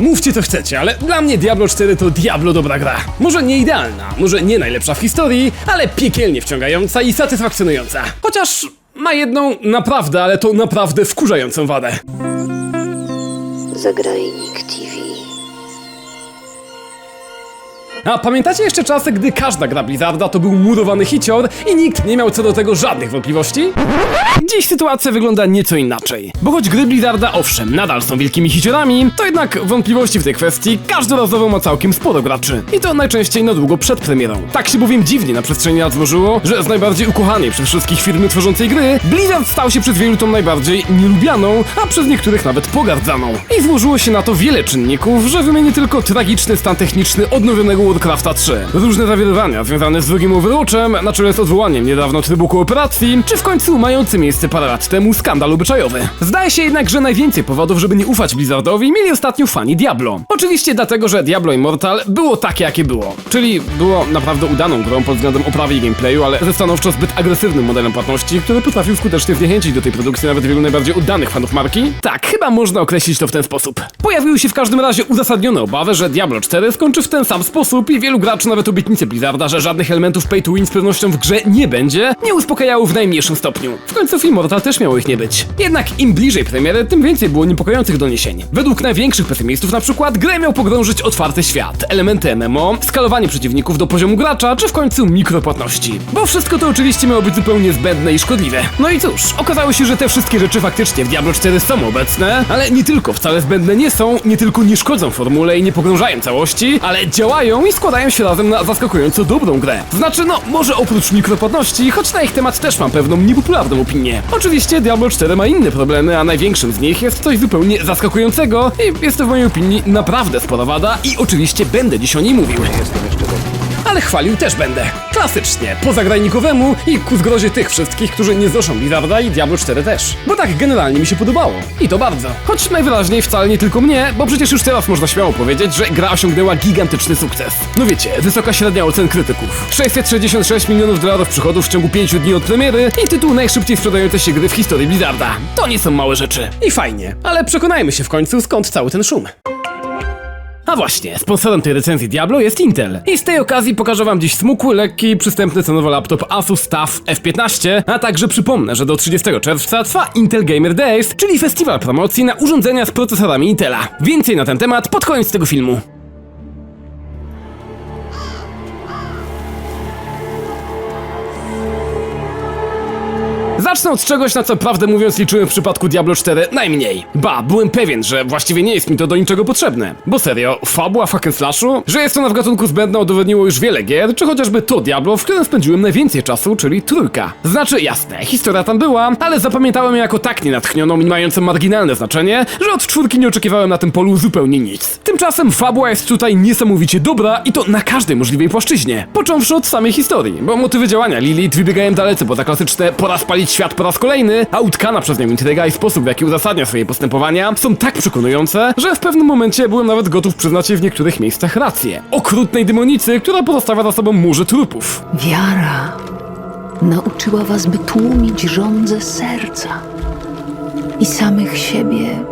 Mówcie co chcecie, ale dla mnie Diablo 4 to Diablo dobra gra. Może nie idealna, może nie najlepsza w historii, ale piekielnie wciągająca i satysfakcjonująca. Chociaż ma jedną naprawdę, ale to naprawdę wkurzającą wadę. Zagrajnik A pamiętacie jeszcze czasy, gdy każda gra Blizzarda to był murowany hicior i nikt nie miał co do tego żadnych wątpliwości? Dziś sytuacja wygląda nieco inaczej. Bo choć gry Blizzarda owszem nadal są wielkimi hiciorami, to jednak wątpliwości w tej kwestii każdorazowo ma całkiem sporo graczy. I to najczęściej na długo przed premierą. Tak się bowiem dziwnie na przestrzeni lat złożyło, że z najbardziej ukochanej przez wszystkich firmy tworzącej gry, Blizzard stał się przez wielu tą najbardziej nielubianą, a przez niektórych nawet pogardzaną. I złożyło się na to wiele czynników, że wymienię tylko tragiczny stan techniczny odnowionego Warcrafta 3, różne zawirowania związane z drugim Overwatchem, na czele z odwołaniem niedawno trybu kooperacji, czy w końcu mający miejsce parę lat temu skandal obyczajowy. Zdaje się jednak, że najwięcej powodów, żeby nie ufać Blizzardowi, mieli ostatnio fani Diablo. Oczywiście dlatego, że Diablo Immortal było takie, jakie było. Czyli było naprawdę udaną grą pod względem oprawy i gameplayu, ale ze stanowczo zbyt agresywnym modelem płatności, który potrafił skutecznie zniechęcić do tej produkcji nawet wielu najbardziej uddanych fanów marki. Tak, chyba można określić to w ten sposób. Pojawiły się w każdym razie uzasadnione obawy, że Diablo 4 skończy w ten sam sposób i wielu graczy nawet obietnice Blizzarda, że żadnych elementów pay to win z pewnością w grze nie będzie, nie uspokajały w najmniejszym stopniu. W końcu w Immortal też miało ich nie być. Jednak im bliżej premiery, tym więcej było niepokojących doniesień. Według największych pesymistów na przykład grę miał pogrążyć otwarty świat, elementy MMO, skalowanie przeciwników do poziomu gracza, czy w końcu mikropłatności. Bo wszystko to oczywiście miało być zupełnie zbędne i szkodliwe. No i cóż, okazało się, że te wszystkie rzeczy faktycznie w Diablo 4 są obecne, ale nie tylko wcale zbędne nie są, nie tylko nie szkodzą formule i nie pogrążają całości, ale działają składają się razem na zaskakująco dobrą grę. Znaczy, no, może oprócz mikropłatności, choć na ich temat też mam pewną niepopularną opinię. Oczywiście Diablo 4 ma inne problemy, a największym z nich jest coś zupełnie zaskakującego i jest to w mojej opinii naprawdę spora wada i oczywiście będę dziś o niej mówił. Ale chwalił też będę. Klasycznie, po zagranikowemu i ku zgrozie tych wszystkich, którzy nie znoszą Blizzarda i Diablo 4 też. Bo tak generalnie mi się podobało. I to bardzo. Choć najwyraźniej wcale nie tylko mnie, bo przecież już teraz można śmiało powiedzieć, że gra osiągnęła gigantyczny sukces. No wiecie, wysoka średnia ocen krytyków. 666 milionów dolarów przychodów w ciągu 5 dni od premiery i tytuł najszybciej sprzedającej się gry w historii Blizzarda. To nie są małe rzeczy. I fajnie, ale przekonajmy się w końcu skąd cały ten szum. A właśnie, sponsorem tej recenzji Diablo jest Intel. I z tej okazji pokażę wam dziś smukły, lekki, przystępny cenowo laptop Asus TUF F15, a także przypomnę, że do 30 czerwca trwa Intel Gamer Days, czyli festiwal promocji na urządzenia z procesorami Intela. Więcej na ten temat pod koniec tego filmu. Zacznę od czegoś, na co prawdę mówiąc liczyłem w przypadku Diablo 4 najmniej. Ba, byłem pewien, że właściwie nie jest mi to do niczego potrzebne. Bo serio, fabuła fuck and slashu? Że jest ona w gatunku zbędna udowodniło już wiele gier, czy chociażby to Diablo, w którym spędziłem najwięcej czasu, czyli trójka. Znaczy, jasne, historia tam była, ale zapamiętałem ją jako tak nienatchnioną i mającą marginalne znaczenie, że od czwórki nie oczekiwałem na tym polu zupełnie nic. Tymczasem fabuła jest tutaj niesamowicie dobra i to na każdej możliwej płaszczyźnie. Począwszy od samej historii, bo motywy działania Lilith wybiegają dalece poza klasyczne pora spalić świat po raz kolejny, a utkana przez nią intryga i sposób w jaki uzasadnia swoje postępowania są tak przekonujące, że w pewnym momencie byłem nawet gotów przyznać jej w niektórych miejscach rację. Okrutnej demonicy, która pozostawia za sobą murze trupów. Wiara nauczyła was, by tłumić żądze serca i samych siebie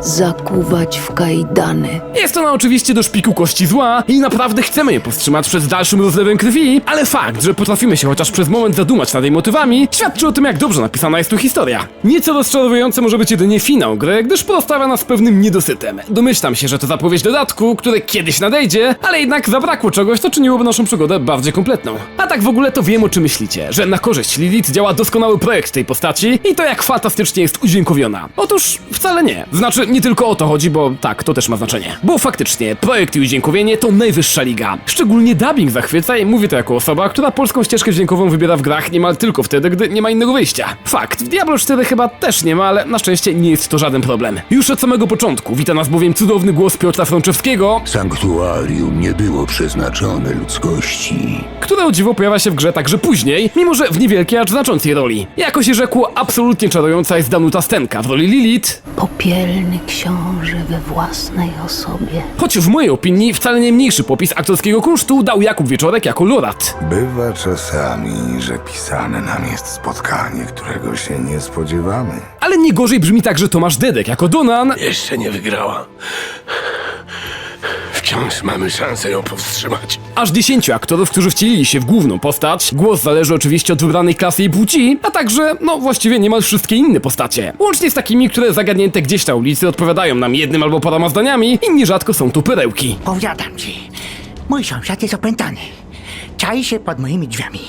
zakuwać w kajdany. Jest ona oczywiście do szpiku kości zła i naprawdę chcemy je powstrzymać przed dalszym rozlewem krwi, ale fakt, że potrafimy się chociaż przez moment zadumać nad jej motywami, świadczy o tym, jak dobrze napisana jest tu historia. Nieco rozczarowujące może być jedynie finał gry, gdyż pozostawia nas pewnym niedosytem. Domyślam się, że to zapowiedź dodatku, który kiedyś nadejdzie, ale jednak zabrakło czegoś, co czyniłoby naszą przygodę bardziej kompletną. A tak w ogóle to wiem o czym myślicie, że na korzyść Lilith działa doskonały projekt tej postaci i to jak fantastycznie jest udźwiękowiona. Otóż wcale nie. Znaczy, nie tylko o to chodzi, bo tak, to też ma znaczenie. Bo faktycznie, projekt i udźwiękowienie to najwyższa liga. Szczególnie dubbing zachwyca i mówię to jako osoba, która polską ścieżkę dźwiękową wybiera w grach niemal tylko wtedy, gdy nie ma innego wyjścia. Fakt, w Diablo 4 chyba też nie ma, ale na szczęście nie jest to żaden problem. Już od samego początku wita nas bowiem cudowny głos Piotra Frączewskiego, Sanktuarium nie było przeznaczone ludzkości. które o dziwo pojawia się w grze także później, mimo że w niewielkiej, acz znaczącej roli. Jako się rzekło, absolutnie czarująca jest Danuta Stenka w roli Lilith, Popielny książę we własnej osobie. choć w mojej opinii wcale nie mniejszy popis aktorskiego kunsztu dał Jakub Wieczorek jako Lorat. Bywa czasami, że pisane nam jest spotkanie, którego się nie spodziewamy. Ale nie gorzej brzmi także Tomasz Dedek jako Donan, Jeszcze nie wygrała. Wciąż mamy szansę ją powstrzymać. Aż 10 aktorów, którzy wcielili się w główną postać. Głos zależy oczywiście od wybranej klasy i płci, a także, no właściwie niemal wszystkie inne postacie. Łącznie z takimi, które zagadnięte gdzieś na ulicy odpowiadają nam jednym albo paroma zdaniami i nierzadko są tu perełki. Powiadam ci, mój sąsiad jest opętany. Czai się pod moimi drzwiami.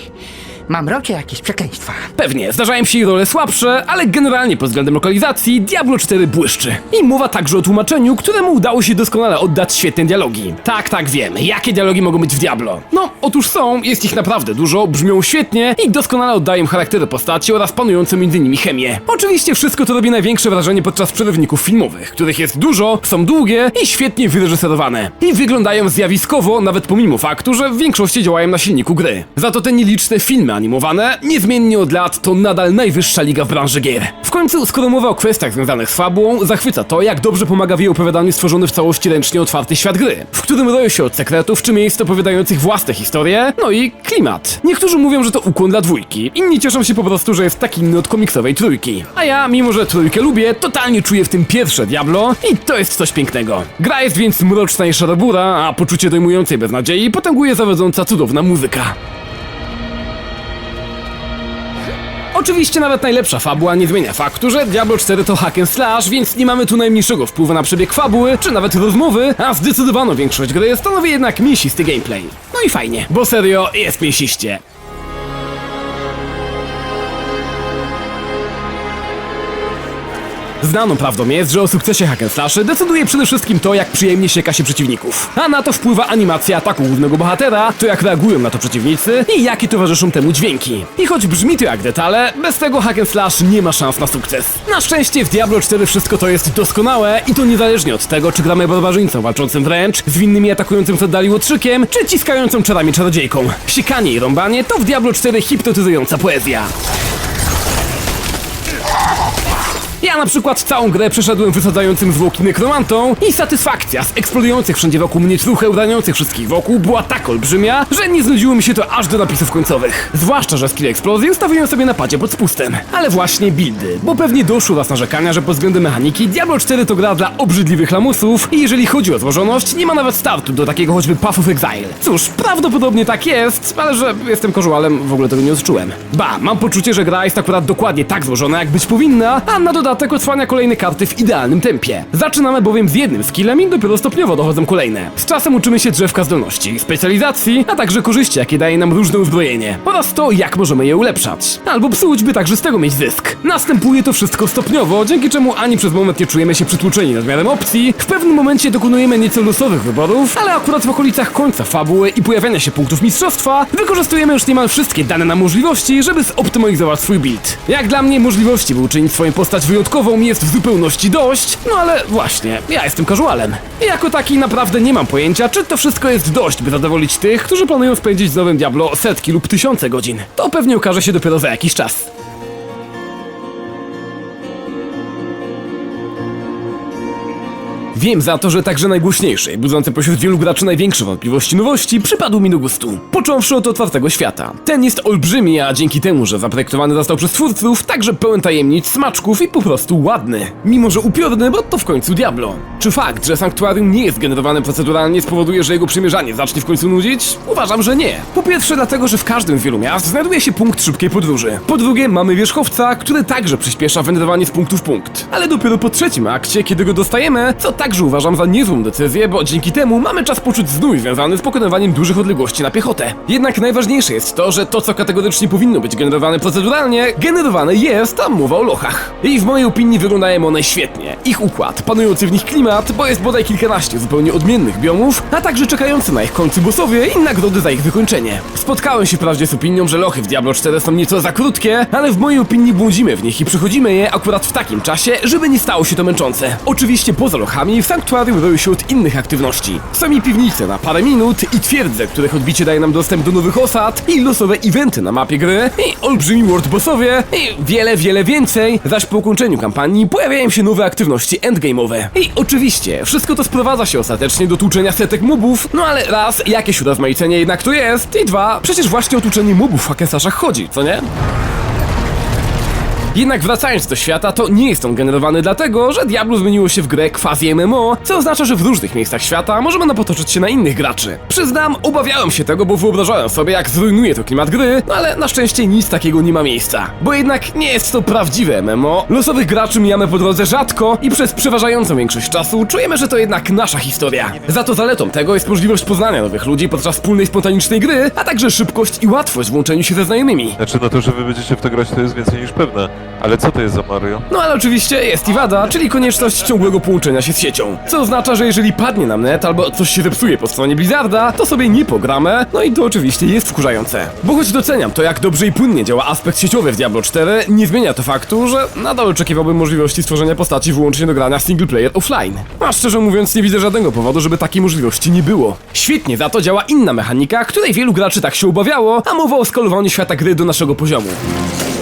Mam rocie jakieś przekleństwa. Pewnie, zdarzają się i role słabsze, ale generalnie pod względem lokalizacji Diablo 4 błyszczy. I mowa także o tłumaczeniu, któremu udało się doskonale oddać świetne dialogi. Tak, tak, wiem. Jakie dialogi mogą być w Diablo? No, otóż są, jest ich naprawdę dużo, brzmią świetnie i doskonale oddają charaktery postaci oraz panującą między nimi chemię. Oczywiście wszystko to robi największe wrażenie podczas przerywników filmowych, których jest dużo, są długie i świetnie wyreżyserowane. I wyglądają zjawiskowo, nawet pomimo faktu, że w większości działają na silniku gry. Za to te nieliczne filmy animowane, niezmiennie od lat to nadal najwyższa liga w branży gier. W końcu, skoro mowa o kwestiach związanych z fabułą, zachwyca to, jak dobrze pomaga w jej opowiadaniu stworzony w całości ręcznie otwarty świat gry, w którym roją się od sekretów czy miejsc opowiadających własne historie, no i klimat. Niektórzy mówią, że to ukłon dla dwójki, inni cieszą się po prostu, że jest tak inny od komiksowej trójki. A ja, mimo że trójkę lubię, totalnie czuję w tym pierwsze Diablo i to jest coś pięknego. Gra jest więc mroczna i szarobura, a poczucie dojmującej beznadziei potęguje zawodząca cudowna muzyka. Oczywiście nawet najlepsza fabuła nie zmienia faktu, że Diablo 4 to hack and slash, więc nie mamy tu najmniejszego wpływu na przebieg fabuły, czy nawet rozmowy, a zdecydowaną większość gry stanowi jednak mięsisty gameplay. No i fajnie, bo serio jest mięsiście. Znaną prawdą jest, że o sukcesie hack decyduje przede wszystkim to, jak przyjemnie sieka się przeciwników. A na to wpływa animacja ataku głównego bohatera, to jak reagują na to przeciwnicy i jakie towarzyszą temu dźwięki. I choć brzmi to jak detale, bez tego hack and slash nie ma szans na sukces. Na szczęście w Diablo 4 wszystko to jest doskonałe i to niezależnie od tego, czy gramy barbarzyńcą walczącym wręcz, zwinnymi atakującym w oddali łotrzykiem, czy ciskającą czarami czarodziejką. Siekanie i rąbanie to w Diablo 4 hipnotyzująca poezja. Ja na przykład całą grę przeszedłem wysadzającym zwłoki nekromantą i satysfakcja z eksplodujących wszędzie wokół mnie trucheł raniących wszystkich wokół była tak olbrzymia, że nie znudziło mi się to aż do napisów końcowych. Zwłaszcza, że skill eksplozji ustawiłem sobie na padzie pod spustem. Ale właśnie buildy, bo pewnie doszło raz narzekania, że pod względem mechaniki Diablo 4 to gra dla obrzydliwych lamusów i jeżeli chodzi o złożoność, nie ma nawet startu do takiego choćby Path of Exile. Cóż, prawdopodobnie tak jest, ale że jestem casualem, w ogóle tego nie odczułem. Ba, mam poczucie, że gra jest akurat dokładnie tak złożona, jak być powinna, a na dodatek odsłania kolejne karty w idealnym tempie. Zaczynamy bowiem z jednym skillem i dopiero stopniowo dochodzą kolejne. Z czasem uczymy się drzewka zdolności, specjalizacji, a także korzyści, jakie daje nam różne uzbrojenie oraz to, jak możemy je ulepszać. Albo psuć, by także z tego mieć zysk. Następuje to wszystko stopniowo, dzięki czemu ani przez moment nie czujemy się przytłoczeni nadmiarem opcji, w pewnym momencie dokonujemy nieco losowych wyborów, ale akurat w okolicach końca fabuły i pojawiania się punktów mistrzostwa, wykorzystujemy już niemal wszystkie dane nam możliwości, żeby zoptymalizować swój build. Jak dla mnie możliwości, by uczynić swoją postać wyjątkową jest w zupełności dość, no ale właśnie, ja jestem casualem. Jako taki naprawdę nie mam pojęcia, czy to wszystko jest dość, by zadowolić tych, którzy planują spędzić z nowym Diablo setki lub tysiące godzin. To pewnie okaże się dopiero za jakiś czas. Wiem za to, że także najgłośniejszej, budzące pośród wielu graczy największe wątpliwości nowości przypadł mi do gustu. Począwszy od otwartego świata. Ten jest olbrzymi, a dzięki temu, że zaprojektowany został przez twórców, także pełen tajemnic, smaczków i po prostu ładny. Mimo, że upiorny, bo to w końcu Diablo. Czy fakt, że Sanktuarium nie jest generowane proceduralnie spowoduje, że jego przymierzanie zacznie w końcu nudzić? Uważam, że nie. Po pierwsze dlatego, że w każdym z wielu miast znajduje się punkt szybkiej podróży. Po drugie mamy wierzchowca, który także przyspiesza wędrowanie z punktu w punkt. Ale dopiero po trzecim akcie, kiedy go dostajemy, co także uważam za niezłą decyzję, bo dzięki temu mamy czas poczuć znój związany z pokonywaniem dużych odległości na piechotę. Jednak najważniejsze jest to, że to co kategorycznie powinno być generowane proceduralnie, generowane jest, a mowa o lochach. I w mojej opinii wyglądają one świetnie. Ich układ, panujący w nich klimat, bo jest bodaj kilkanaście zupełnie odmiennych biomów, a także czekający na ich końcu bossowie i nagrody za ich wykończenie. Spotkałem się wprawdzie z opinią, że lochy w Diablo 4 są nieco za krótkie, ale w mojej opinii błądzimy w nich i przechodzimy je akurat w takim czasie, żeby nie stało się to męczące. Oczywiście poza lochami w Sanktuarium się od innych aktywności. Są i piwnice na parę minut i twierdze, których odbicie daje nam dostęp do nowych osad i losowe eventy na mapie gry i olbrzymi world bossowie i wiele, wiele więcej, zaś po ukończeniu kampanii pojawiają się nowe aktywności endgame'owe. I oczywiście, wszystko to sprowadza się ostatecznie do tłuczenia setek mobów, no ale raz, jakieś urozmaicenie jednak tu jest i dwa, przecież właśnie o tłuczenie mobów w Hackensashach chodzi, co nie? Jednak wracając do świata, to nie jest on generowany dlatego, że Diablo zmieniło się w grę quasi MMO, co oznacza, że w różnych miejscach świata możemy napotoczyć się na innych graczy. Przyznam, obawiałem się tego, bo wyobrażałem sobie, jak zrujnuje to klimat gry, no ale na szczęście nic takiego nie ma miejsca. Bo jednak nie jest to prawdziwe MMO, losowych graczy mijamy po drodze rzadko i przez przeważającą większość czasu czujemy, że to jednak nasza historia. Za to zaletą tego jest możliwość poznania nowych ludzi podczas wspólnej spontanicznej gry, a także szybkość i łatwość w łączeniu się ze znajomymi. Znaczy, no to, że wy będziecie w to grać, to jest więcej niż pewne. Ale co to jest za Mario? No ale oczywiście jest i wada, czyli konieczność ciągłego połączenia się z siecią. Co oznacza, że jeżeli padnie nam net albo coś się zepsuje po stronie Blizzarda, to sobie nie pogramy, no i to oczywiście jest wkurzające. Bo choć doceniam to, jak dobrze i płynnie działa aspekt sieciowy w Diablo 4, nie zmienia to faktu, że nadal oczekiwałbym możliwości stworzenia postaci wyłącznie do grania single player offline. A szczerze mówiąc, nie widzę żadnego powodu, żeby takiej możliwości nie było. Świetnie za to działa inna mechanika, której wielu graczy tak się obawiało, a mowa o skalowaniu świata gry do naszego poziomu.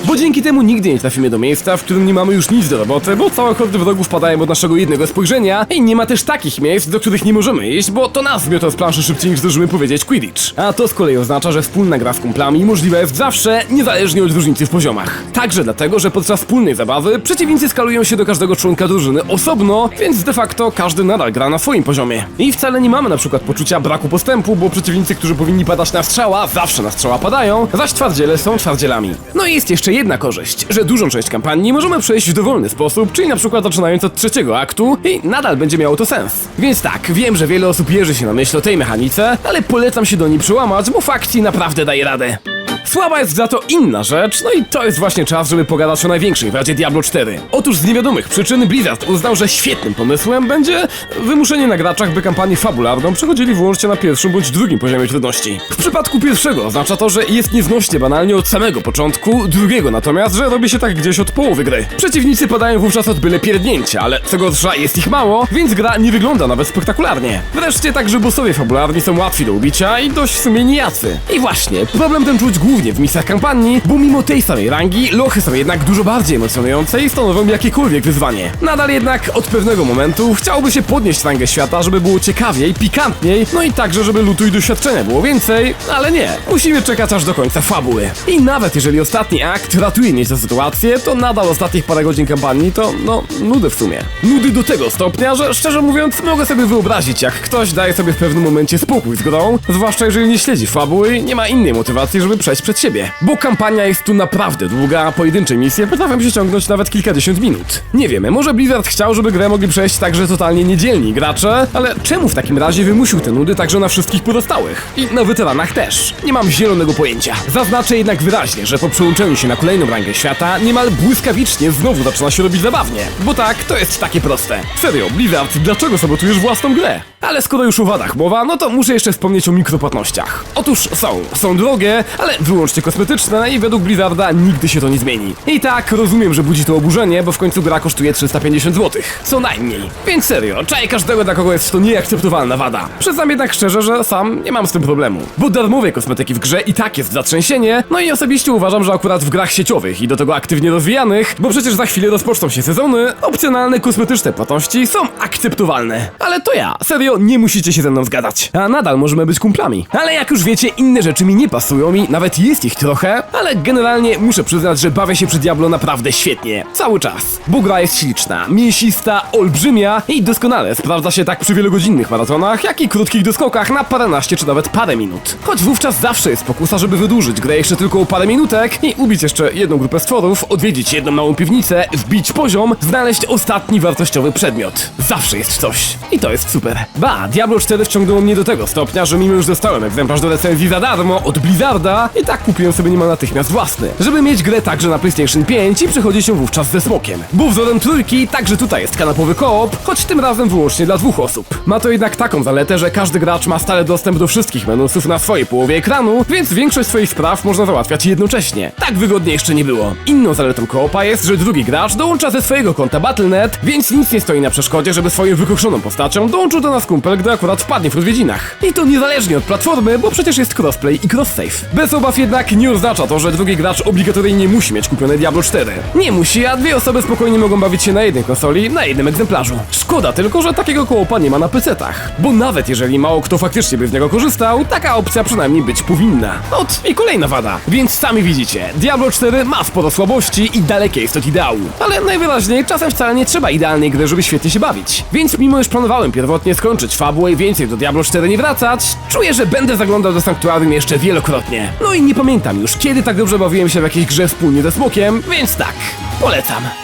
Bo dzięki temu nigdy nie trafimy do miejsca, w którym nie mamy już nic do roboty, bo całe hordy wrogów padają od naszego jednego spojrzenia i nie ma też takich miejsc, do których nie możemy iść, bo to nas zmiota z planszy szybciej niż zdążymy powiedzieć Quidditch. A to z kolei oznacza, że wspólna gra z kumplami możliwa jest zawsze, niezależnie od różnicy w poziomach. Także dlatego, że podczas wspólnej zabawy przeciwnicy skalują się do każdego członka drużyny osobno, więc de facto każdy nadal gra na swoim poziomie. I wcale nie mamy na przykład poczucia braku postępu, bo przeciwnicy, którzy powinni padać na strzała, zawsze na strzała padają, zaś twardziele są twardzielami. No i jest jeszcze jedna korzyść, że dużą część kampanii możemy przejść w dowolny sposób, czyli na przykład zaczynając od trzeciego aktu i nadal będzie miało to sens. Więc tak, wiem, że wiele osób jeży się na myśl o tej mechanice, ale polecam się do niej przełamać, bo fakcji naprawdę daje radę. Słaba jest za to inna rzecz, no i to jest właśnie czas, żeby pogadać o największej wadzie Diablo 4. Otóż z niewiadomych przyczyn Blizzard uznał, że świetnym pomysłem będzie wymuszenie na graczach, by kampanię fabularną przechodzili wyłącznie na pierwszym bądź drugim poziomie trudności. W przypadku pierwszego oznacza to, że jest nieznośnie banalnie od samego początku, drugiego natomiast, że robi się tak gdzieś od połowy gry. Przeciwnicy padają wówczas od byle pierdnięcia, ale co gorsza jest ich mało, więc gra nie wygląda nawet spektakularnie. Wreszcie także bossowie fabularni są łatwi do ubicia i dość w sumie nijacy. I właśnie, problem ten czuć głównie w misjach kampanii, bo mimo tej samej rangi, lochy są jednak dużo bardziej emocjonujące i stanowią jakiekolwiek wyzwanie. Nadal jednak od pewnego momentu chciałoby się podnieść rangę świata, żeby było ciekawiej, pikantniej, no i także, żeby lutu i doświadczenia było więcej, ale nie. Musimy czekać aż do końca fabuły. I nawet jeżeli ostatni akt ratuje nieco sytuację, to nadal ostatnich parę godzin kampanii to, no, nudy w sumie. Nudy do tego stopnia, że szczerze mówiąc mogę sobie wyobrazić, jak ktoś daje sobie w pewnym momencie spokój z grą, zwłaszcza jeżeli nie śledzi fabuły i nie ma innej motywacji, żeby przejść przed siebie. Bo kampania jest tu naprawdę długa, a pojedyncze misje potrafią się ciągnąć nawet kilkadziesiąt minut. Nie wiemy, może Blizzard chciał, żeby grę mogli przejść także totalnie niedzielni gracze, ale czemu w takim razie wymusił te nudy także na wszystkich pozostałych? I na weteranach też. Nie mam zielonego pojęcia. Zaznaczę jednak wyraźnie, że po przełączeniu się na kolejną rangę świata niemal błyskawicznie znowu zaczyna się robić zabawnie. Bo tak, to jest takie proste. Serio, Blizzard, dlaczego sabotujesz własną grę? Ale skoro już o wadach mowa, no to muszę jeszcze wspomnieć o mikropłatnościach. Otóż są, są drogie, ale wyłącznie kosmetyczne i według Blizzarda nigdy się to nie zmieni. I tak, rozumiem, że budzi to oburzenie, bo w końcu gra kosztuje 350 zł. Co najmniej. Więc serio, czaj każdego, dla kogo jest to nieakceptowalna wada. Przyznam jednak szczerze, że sam nie mam z tym problemu. Bo darmowej kosmetyki w grze i tak jest zatrzęsienie, no i osobiście uważam, że akurat w grach sieciowych i do tego aktywnie rozwijanych, bo przecież za chwilę rozpoczną się sezony, opcjonalne kosmetyczne płatności są akceptowalne. Ale to ja, serio, nie musicie się ze mną zgadzać. A nadal możemy być kumplami. Ale jak już wiecie, inne rzeczy mi nie pasują i nawet jest ich trochę, ale generalnie muszę przyznać, że bawię się przy Diablo naprawdę świetnie. Cały czas. Bo gra jest śliczna, mięsista, olbrzymia i doskonale sprawdza się tak przy wielogodzinnych maratonach, jak i krótkich doskokach na paręnaście czy nawet parę minut. Choć wówczas zawsze jest pokusa, żeby wydłużyć grę jeszcze tylko o parę minutek i ubić jeszcze jedną grupę stworów, odwiedzić jedną małą piwnicę, wbić poziom, znaleźć ostatni wartościowy przedmiot. Zawsze jest coś. I to jest super. Ba, Diablo 4 wciągnęło mnie do tego stopnia, że mimo już dostałem egzemplarz do recenzji za darmo od Blizzarda, i tak kupiłem sobie niemal natychmiast własny, żeby mieć grę także na PlayStation 5 i przechodzi się wówczas ze smokiem. Bo wzorem trójki także tutaj jest kanapowy koop, choć tym razem wyłącznie dla dwóch osób. Ma to jednak taką zaletę, że każdy gracz ma stale dostęp do wszystkich menusów na swojej połowie ekranu, więc większość swoich spraw można załatwiać jednocześnie. Tak wygodnie jeszcze nie było. Inną zaletą koopa jest, że drugi gracz dołącza ze swojego konta Battle.net, więc nic nie stoi na przeszkodzie, żeby swoją wykoszoną postacią dołączył do nas kumpel, gdy akurat wpadnie w odwiedzinach. I to niezależnie od platformy, bo przecież jest crossplay i cross-save. Bez obaw jednak nie oznacza to, że drugi gracz obligatoryjnie musi mieć kupione Diablo 4. Nie musi, a dwie osoby spokojnie mogą bawić się na jednej konsoli, na jednym egzemplarzu. Szkoda tylko, że takiego kołopa nie ma na PC-tach. Bo nawet jeżeli mało kto faktycznie by z niego korzystał, taka opcja przynajmniej być powinna. Ot, i kolejna wada. Więc sami widzicie, Diablo 4 ma sporo słabości i dalekie jest od ideału. Ale najwyraźniej czasem wcale nie trzeba idealnej gry, żeby świetnie się bawić. Więc mimo iż planowałem pierwotnie skończyć fabułę i więcej do Diablo 4 nie wracać, czuję, że będę zaglądał do Sanktuarium jeszcze wielokrotnie. No i nie pamiętam już, kiedy tak dobrze bawiłem się w jakiejś grze wspólnie ze Smokiem, więc tak, polecam.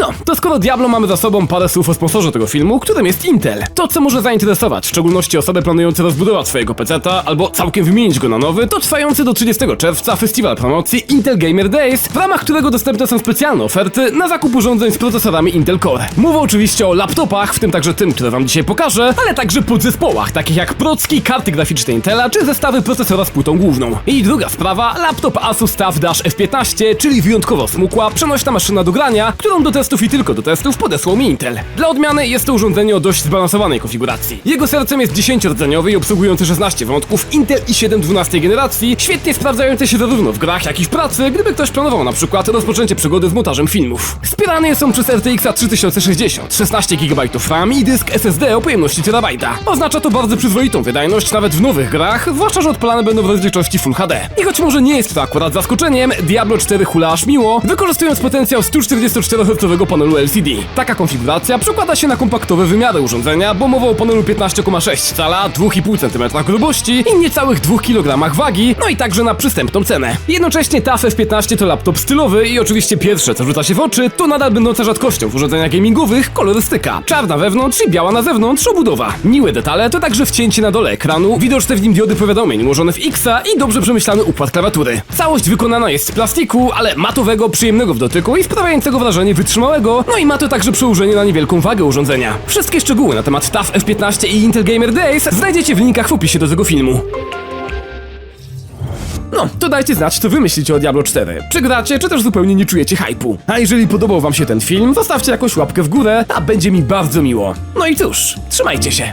No, to skoro Diablo mamy za sobą parę słów o sponsorze tego filmu, którym jest Intel. To, co może zainteresować, w szczególności osoby planujące rozbudować swojego PC-ta albo całkiem wymienić go na nowy, to trwający do 30 czerwca festiwal promocji Intel Gamer Days, w ramach którego dostępne są specjalne oferty na zakup urządzeń z procesorami Intel Core. Mówię oczywiście o laptopach, w tym także tym, które wam dzisiaj pokażę, ale także podzespołach, takich jak procki, karty graficzne Intela czy zestawy procesora z płytą główną. I druga sprawa, laptop Asus TUF Dash F15, czyli wyjątkowo smukła, przenośna maszyna do grania, którą do testów i tylko do testów podesłał mi Intel. Dla odmiany jest to urządzenie o dość zbalansowanej konfiguracji. Jego sercem jest 10-rdzeniowy i obsługujący 16 wątków Intel i7 12 generacji, świetnie sprawdzający się zarówno w grach, jak i w pracy, gdyby ktoś planował na przykład rozpoczęcie przygody z montażem filmów. Wspierane są przez RTX 3060, 16 GB RAM i dysk SSD o pojemności terabajta. Oznacza to bardzo przyzwoitą wydajność nawet w nowych grach, zwłaszcza, że odpalane będą w rozdzielczości Full HD. I choć może nie jest to akurat zaskoczeniem, Diablo 4 hula aż miło, wykorzystując potencjał 144 Hz panelu LCD. Taka konfiguracja przekłada się na kompaktowe wymiary urządzenia, bo mowa o panelu 15,6 cala, 2,5 cm grubości i niecałych 2 kg wagi, no i także na przystępną cenę. Jednocześnie TAF F15 to laptop stylowy i oczywiście pierwsze co rzuca się w oczy, to nadal będąca rzadkością w urządzeniach gamingowych kolorystyka. Czarna wewnątrz i biała na zewnątrz obudowa. Miłe detale to także wcięcie na dole ekranu, widoczne w nim diody powiadomień ułożone w X-a i dobrze przemyślany układ klawiatury. Całość wykonana jest z plastiku, ale matowego, przyjemnego w dotyku i sprawiającego wrażenie wytrzymałego, no i ma to także przełożenie na niewielką wagę urządzenia. Wszystkie szczegóły na temat TAF F15 i Intel Gamer Days znajdziecie w linkach w opisie do tego filmu. No, to dajcie znać, co wy myślicie o Diablo 4. Czy gracie, czy też zupełnie nie czujecie hypu. A jeżeli podobał wam się ten film, zostawcie jakąś łapkę w górę, a będzie mi bardzo miło. No i cóż, trzymajcie się.